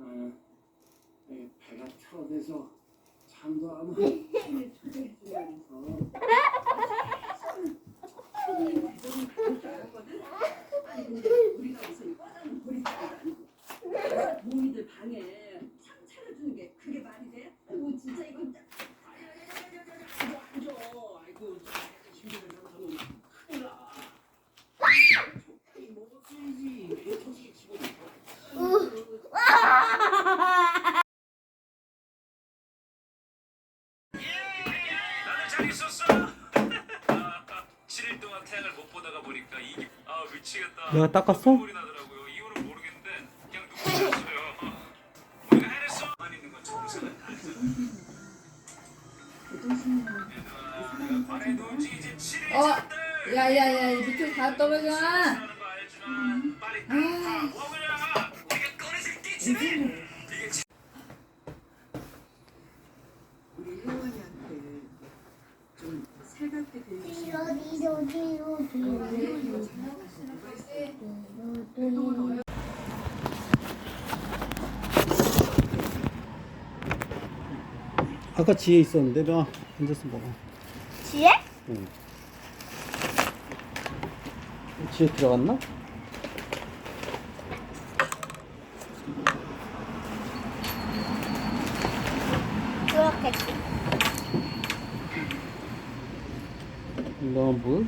아, 에, 배가跳돼서 잠도 안 와. 제 7일 어. 야야야 밑으로 다 떨어져. 거 우리 혜원이한테 좀 살갑게 대해주시면 아까 지혜 있었는데 너 앉아서 먹어. 지혜? 응. 지혜 들어갔나? 그렇겠지. 너 뭐?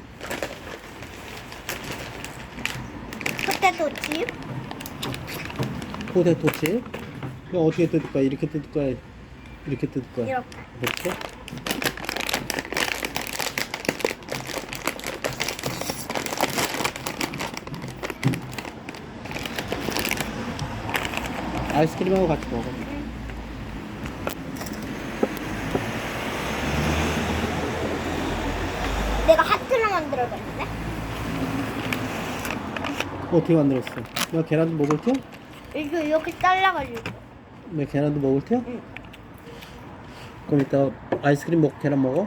포테토 칩? 포테토 칩? 이거 어떻게 뜯을 거야? 이렇게 뜯을 거야? 이렇게 뜯을 거야? 이렇게. 이렇게? 아이스크림하고 같이 먹어. 내가 하트로 만들어줬는데? 어떻게 만들었어? 나 계란도 먹을 테? 이거 이렇게 잘라가지고. 내 계란도 먹을 테야? 응. 그럼 이따 아이스크림 먹고 계란 먹어?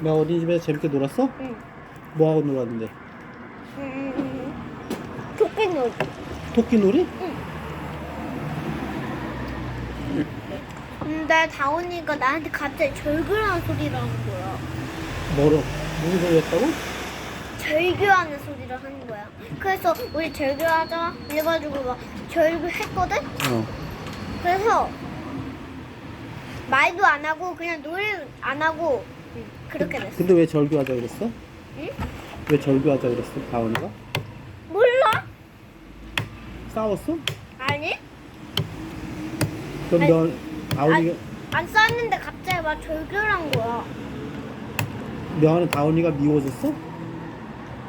나 어린이집에서 재밌게 놀았어? 응. 뭐하고 놀았는데? 음, 토끼놀이. 토끼놀이? 근데 다온이가 나한테 갑자기 소리를 하는 거야. 뭐로? 무슨 소리 했다고? 절규하는 소리를 하는 거야. 그래서 우리 절규하자 해가지고 막 절규했거든? 어. 그래서 말도 안 하고 그냥 노래 안 하고 그렇게 됐어. 근데 왜 절규하자 그랬어? 응? 왜 절규하자 그랬어? 다원이가? 몰라? 싸웠어? 아니? 그럼 아니, 너 다원이가 안 썼는데 갑자기 막 절규를 한 거야. 명아는 다원이가 미워졌어?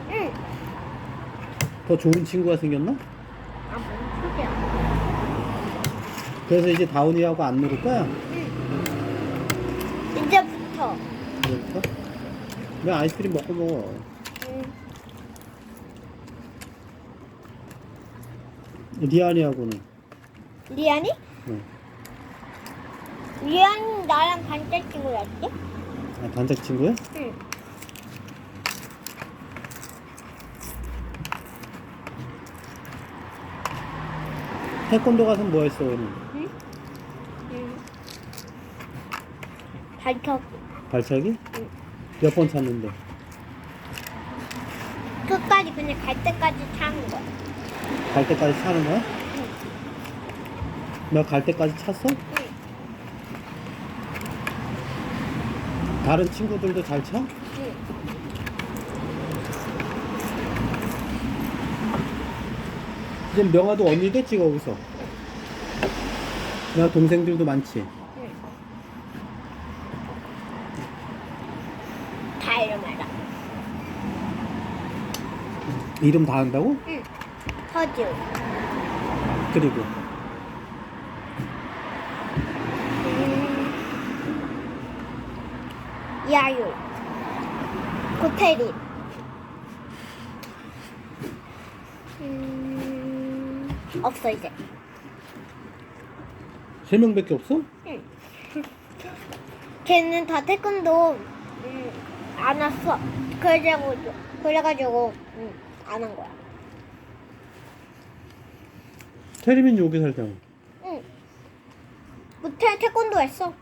응. 더 좋은 친구가 생겼나? 아, 뭔 소리야. 그래서 이제 다운이하고 안 놀을 거야? 이제부터. 그러니까? 왜 아이스크림 먹고 먹어? 응. 리안이하고는? 리안이? 응. 리안이 나랑 반짝 친구였지? 아, 단짝 친구야? 응. 태권도 가서 뭐 했어, 오늘? 응. 발톱. 발차기? 응. 몇 번 찼는데? 끝까지 그냥 갈 때까지 차는 거야. 갈 때까지 차는 거야? 너갈 때까지 찼어? 다른 친구들도 잘 차? 응. 이제 명아도 언니 됐지, 거기서? 나 동생들도 많지? 다 이러면서. 이름 다 한다고? 허즈, 그리고 야유, 고태린, 음, 없어 이제. 세 명밖에 없어? 걔는 다 태권도 음, 안 왔어. 그래가지고 그래가지고 음, 안 한 거야. 테리민 여기 살잖아. 응. 못해 태권도 했어.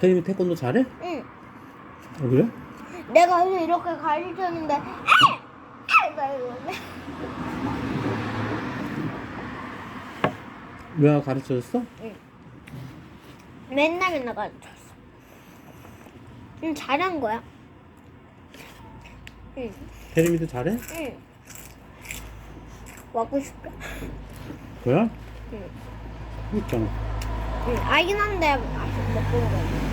테리민 태권도 잘해? 응. 어, 그래? 내가 그래서 이렇게 가르쳤는데! 막 이러는데. 왜 가르쳐줬어? 맨날 맨날 가르쳤어. 응 잘한 거야. 응. 테리민도 잘해? 응. 와고 싶다. 뭐야? 응. 있잖아. 응. 알긴 한데 아직 못본 거야.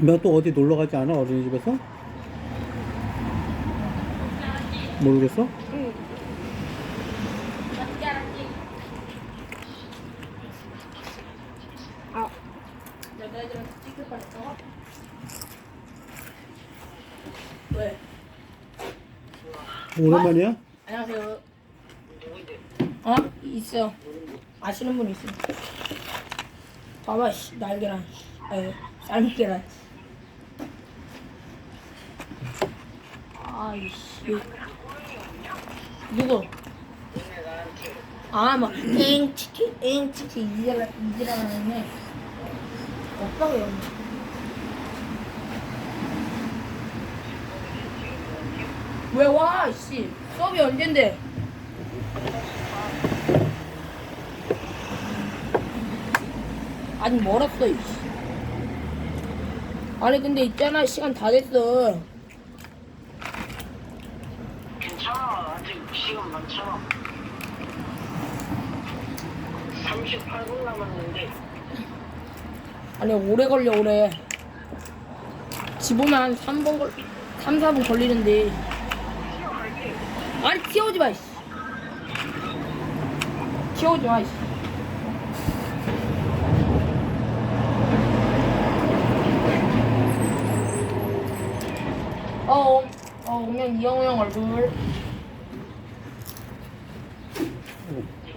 너 또 어디 놀러 가지 않아? 어린이집에서? 모르겠어? 응. 아. 왜? 오랜만이야? 안녕하세요. 어? 있어. 아시는 분 있어. 봐봐, 씨, 날계란. 아유, 삶은 계란. 아이씨. 누구? 아, 막, 엥, 치킨, 엥, 치킨, 이지라, 이지라는 애. 오빠가 여기. 왜 와, 씨. 수업이 언젠데? 아직 멀었어, 이씨. 아니, 근데 있잖아. 시간 다 됐어. 괜찮아. 아직 시간 많잖아. 38분 남았는데. 아니, 오래 걸려, 오래. 집 오면 한 3분 걸, 3, 4분 걸리는데. 아니, 튀어오지 마, 이씨. 튀어오지 마, 이씨. 어, 어, 오면 이영우 형 얼굴.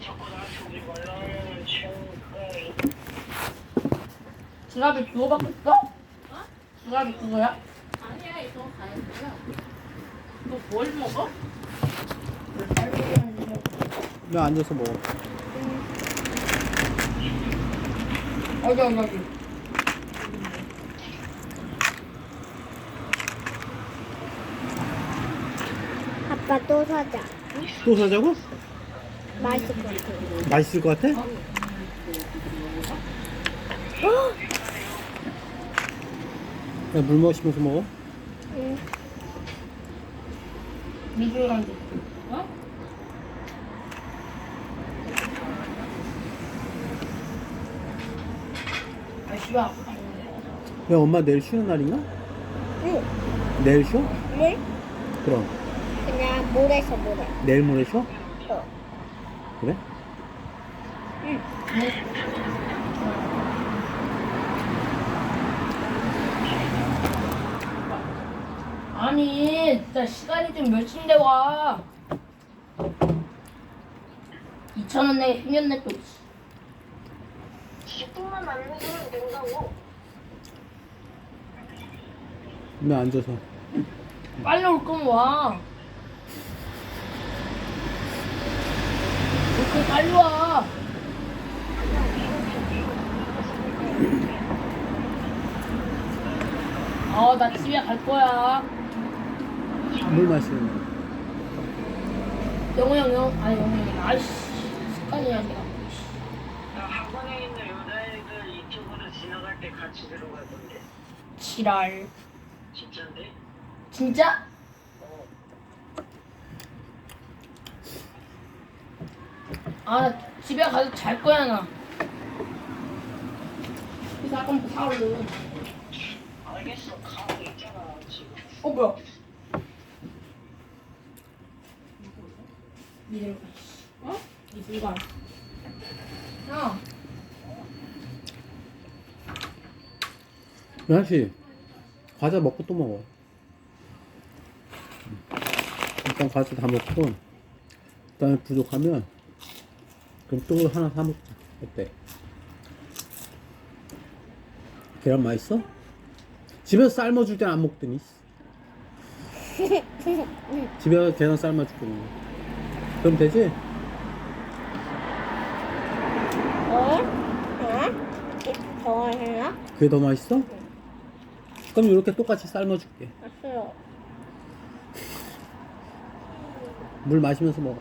자꾸 나한테 오지 말라면 지금 지갑에 그거밖에 없어? 어? 지갑이 그거야? 아니야 이거 가야겠어요. 너뭘 먹어? 너 앉아서 먹어. 어디 어디 어디 아빠 또 사자. 또 사자고? 맛있을 것 같아. 맛있을 것 같아? 야, 물 마시면서 먹어. 응. 어? 아 야, 엄마 내일 쉬는 날인가? 응. 내일 쉬어? 물? 그럼. 그냥 물에서 물에. 내일 모레 쉬어? 어. 그래? 아니 진짜 시간이 좀 몇인데 와 2천원 내 휴년내 또 10분만 안 늦으면 된다고. 나 앉아서. 빨리 올 거면 와 그렇게 빨리 와 어, 나 집에 갈 거야. 뭘 마시는 거. 영호 형, 영, 아니 영호 형, 아이씨, 습관이 아니라. 학원에 있는 여자애들 이쪽으로 지나갈 때 같이 들어가던데. 지랄. 진짠데? 진짜? 어. 아, 집에 가서 잘 거야 나. 그래서 아까부터 뭐 알겠어. 가고 있잖아 지금. 어 뭐야? 니들 어? 이 물건. 야, 야씨 과자 먹고 또 먹어 일단 과자 다 먹고 그다음에 부족하면 그럼 또 하나 사 먹자 어때? 계란 맛있어? 집에서 삶아줄 땐 안 먹더니 집에 가서 계란 삶아줄거든 그럼 되지? 더 해요? 그게 더 맛있어? 그럼 이렇게 똑같이 삶아줄게 알았어요. 물 마시면서 먹어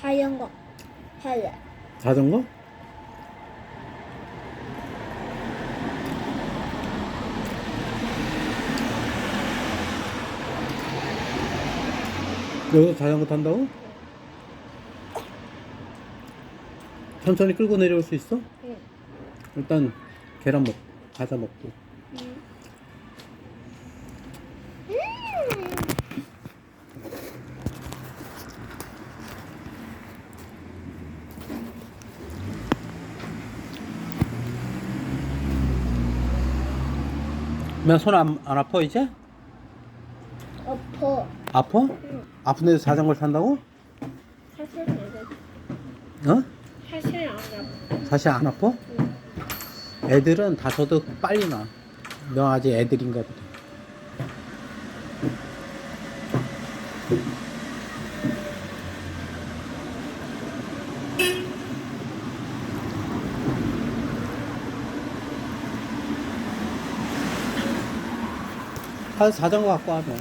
자전거 할래. 자전거? 여기서 자전거 탄다고? 천천히 끌고 내려올 수 있어? 응. 일단 계란 먹고 과자 먹고 맨손안 안 아파 이제? 엎어. 아파? 아픈 데서 자전거를 탄다고? 사실 안 해. 어? 사실 안 해. 사실 안 아파? 애들은 다쳐도 빨리 나. 너 아직 애들인가 보다. 가서 자전거 갖고 와면